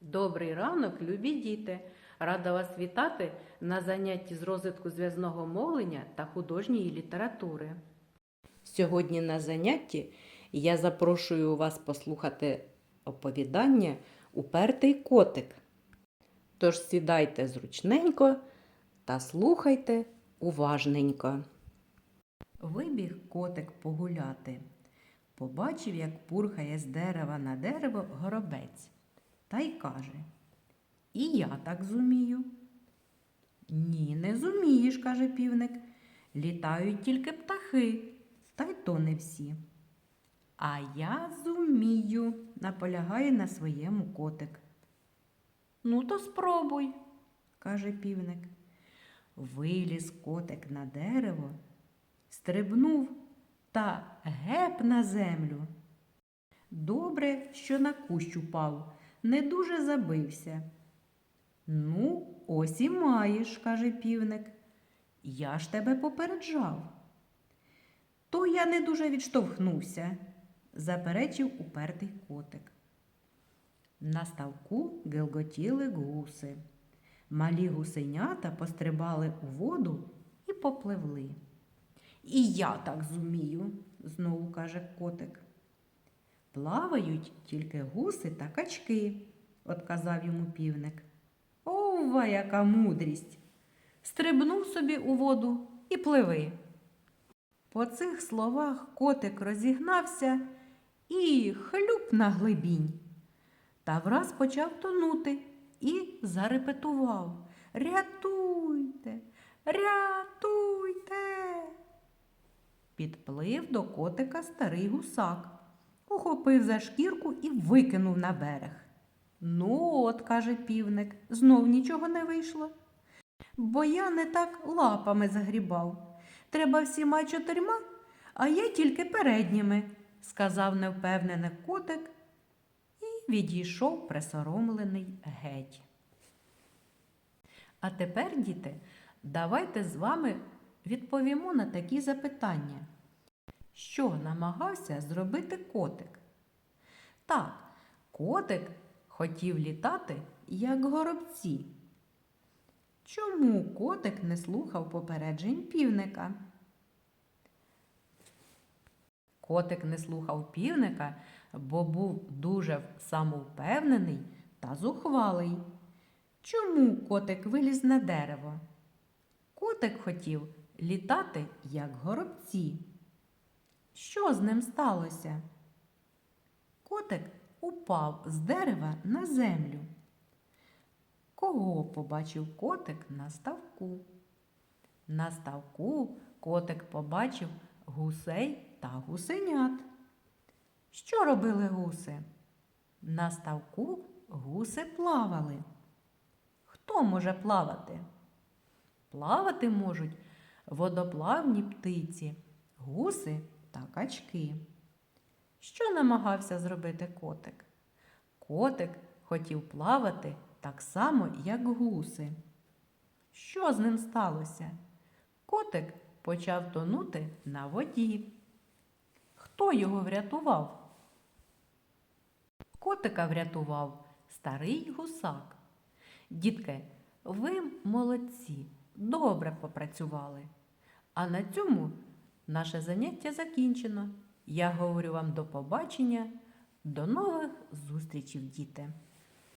Добрий ранок, любі діти! Рада вас вітати на занятті з розвитку зв'язного мовлення та художньої літератури. Сьогодні на занятті я запрошую вас послухати оповідання Упертий котик. Тож сідайте зручненько та слухайте уважненько. Вибіг котик погуляти. Побачив, як пурхає з дерева на дерево горобець, та й каже: І я так зумію. Ні, не зумієш, каже півник. Літають тільки птахи, та й то не всі. А я зумію, наполягає на своєму котик. Ну, то спробуй, каже півник. Виліз котик на дерево, стрибнув та геп на землю. Добре, що на кущ упав, не дуже забився. Ну, ось і маєш, каже півник. Я ж тебе попереджав. То я не дуже відштовхнувся, заперечив упертий котик. На ставку гелготіли гуси. Малі гусенята пострибали у воду і попливли. І я так зумію, знову каже котик. Плавають тільки гуси та качки, отказав йому півник. Ова, яка мудрість! Стрибнув собі у воду і пливи. По цих словах котик розігнався і хлюп на глибінь. Та враз почав тонути і зарепетував Рятуйте, рятуйте. Підплив до котика старий гусак, ухопив за шкірку і викинув на берег. Ну, от, каже півник, знов нічого не вийшло. Бо я не так лапами загрібав. Треба всіма чотирма, а я тільки передніми, сказав невпевнений котик і відійшов присоромлений геть. А тепер, діти, давайте з вами відповімо на такі запитання. Що намагався зробити котик? Так, котик хотів літати, як горобці. Чому котик не слухав попереджень півника? Котик не слухав півника, бо був дуже самовпевнений та зухвалий. Чому котик виліз на дерево? Котик хотів літати, як горобці. Що з ним сталося? Котик упав з дерева на землю. Кого побачив котик на ставку? На ставку котик побачив гусей та гусенят. Що робили гуси? На ставку гуси плавали. Хто може плавати? Плавати можуть водоплавні птиці, гуси та качки. Що намагався зробити котик? Котик хотів плавати так само, як гуси. Що з ним сталося? Котик почав тонути на воді. Хто його врятував? Котика врятував старий гусак. Дітки, ви молодці, добре попрацювали. А на цьому наше заняття закінчено. Я говорю вам до побачення, до нових зустрічей, діти!